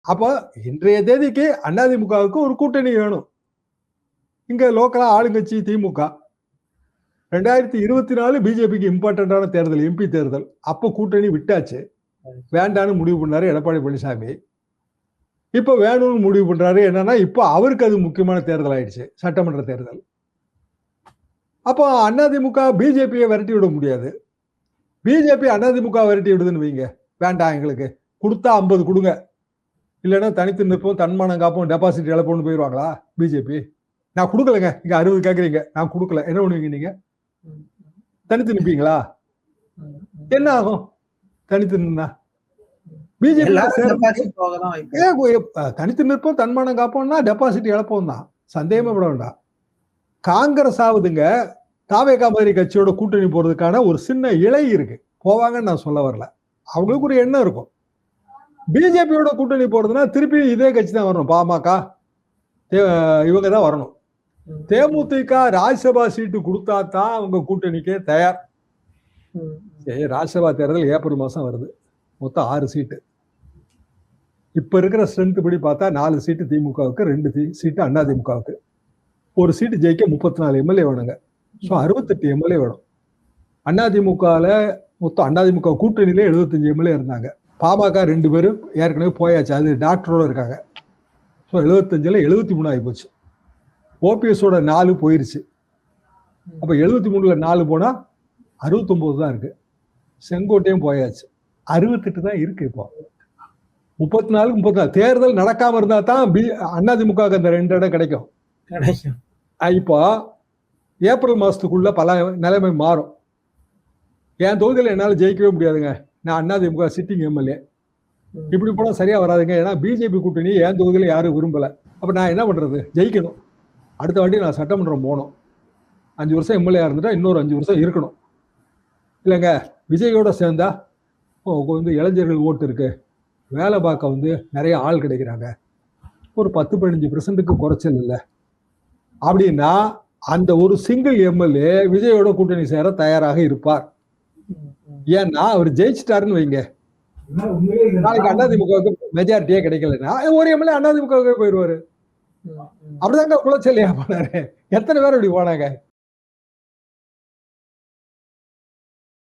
அப்போ இன்றைய தேதிக்கு அதிமுகவுக்கு ஒரு கூட்டணி வேணும். இங்கே லோக்கலாக ஆளுங்கட்சி திமுக. ரெண்டாயிரத்தி இருபத்தி நாலு பிஜேபிக்கு இம்பார்ட்டண்டான தேர்தல் எம்பி தேர்தல். அப்போ கூட்டணி விட்டாச்சு. வேண்டான்னு முடிவு பண்ணாரு எடப்பாடி பழனிசாமி. இப்போ வேணும்னு முடிவு பண்ணுறாரு என்னன்னா இப்போ அவருக்கு அது முக்கியமான தேர்தல் ஆயிடுச்சு சட்டமன்ற தேர்தல். அப்போ அதிமுக பிஜேபியை விரட்டி விட முடியாது. பிஜேபி அதிமுக விரட்டி விடுதுன்னு வைங்க. வேண்டாம் எங்களுக்கு. கொடுத்தா ஐம்பது கொடுங்க. இல்லைன்னா தனித்து நிற்போம் தன்மானம் காப்போம் டெபாசிட் இழப்போம்னு போயிடுவாங்களா? பிஜேபி நான் கொடுக்கலங்க. இங்க அறுபது கேட்குறீங்க நான் கொடுக்கல. என்ன பண்ணுவீங்க நீங்க? தனித்து நிற்பீங்களா என்ன ஆகும்? தனித்து நின்னா? பிஜேபி தனித்து நிற்போம் தன்மானம் காப்போம்னா டெபாசிட் இழப்போம் தான். சந்தேகமே பட வேண்டாம். காங்கிரஸ் ஆகுதுங்க. தாவேகா மாதிரி கட்சியோட கூட்டணி போறதுக்கான ஒரு சின்ன இலை இருக்கு. போவாங்கன்னு நான் சொல்ல வரல. அவங்களுக்கு ஒரு எண்ணம் இருக்கும். பிஜேபியோட கூட்டணி போறதுன்னா திருப்பி இதே கட்சி தான் வரணும் பாமக. தே- இவங்க தான் வரணும். தேமுதிக ராஜ்யசபா சீட்டு கொடுத்தா தான் அவங்க கூட்டணிக்கே தயார். ராஜ்யசபா தேர்தல் ஏப்ரல் மாசம் வருது. மொத்தம் ஆறு சீட்டு. இப்ப இருக்கிற ஸ்ட்ரென்த் படி பார்த்தா நாலு சீட்டு திமுகவுக்கு ரெண்டு சீட்டு அண்ணா திமுகவுக்கு. ஒரு சீட்டு ஜெயிக்க முப்பத்தி நாலு எம்எல்ஏ வேணுங்க. ஸோ அறுபத்தெட்டு எம்எல்ஏ வேணும். அண்ணா திமுகவில் மொத்தம் அண்ணா திமுக கூட்டணியிலே எழுபத்தஞ்சு எம்எல்ஏ இருந்தாங்க. பாமக ரெண்டு பேரும் ஏற்கனவே போயாச்சு. அது டாக்டரோட இருக்காங்க. ஸோ எழுபத்தஞ்சில் எழுபத்தி மூணு ஆகி போச்சு ஓபிஎஸோட நாலு போயிருச்சு. அப்போ எழுபத்தி மூணுல நாலு போனால் அறுபத்தொம்போது தான் இருக்கு. செங்கோட்டையும் போயாச்சு. அறுபத்தெட்டு தான் இருக்கு இப்போ. முப்பத்தி நாலு முப்பத்தி நாலு. தேர்தல் நடக்காம இருந்தா தான் பி அதிமுக அந்த ரெண்டு இடம் கிடைக்கும். கிடைக்கும். இப்போ ஏப்ரல் மாசத்துக்குள்ள பல நிலைமை மாறும். என் தொகுதியில் என்னால் ஜெயிக்கவே முடியாதுங்க. நான் அதிமுக சிட்டிங் எம்எல்ஏ. இப்படி போனால் சரியா வராதுங்க. ஏன்னா பிஜேபி கூட்டணி என் தொகுதியில் யாரும் விரும்பல. அப்போ நான் என்ன பண்றது? ஜெயிக்கணும். அடுத்த வாட்டி நான் சட்டமன்றம் போகணும். அஞ்சு வருஷம் எம்எல்ஏ இருந்துட்டா இன்னொரு அஞ்சு வருஷம் இருக்கணும். இல்லைங்க விஜயோட சேர்ந்தா வந்து இளைஞர்கள் ஓட்டு இருக்கு. வேலை பார்க்க வந்து நிறைய ஆள் கிடைக்கிறாங்க. ஒரு பத்து பதினஞ்சு பெர்சன்ட்டுக்கு குறைச்சல் இல்லை. அப்படின்னா அந்த ஒரு சிங்கிள் எம்எல்ஏ விஜயோட கூட்டணி சேர தயாராக இருப்பார். ஏன்னா அவர் ஜெயிச்சிட்டாருன்னு வைங்க. நாளைக்கு அதிமுகவுக்கு மெஜாரிட்டியே கிடைக்கலன்னா ஒரு எம்எல்ஏ அதிமுகவுக்கு போயிடுவாரு. அப்படிதாங்க குலச்செல்லையா போனாரு. எத்தனை பேர் இப்படி போனாங்க?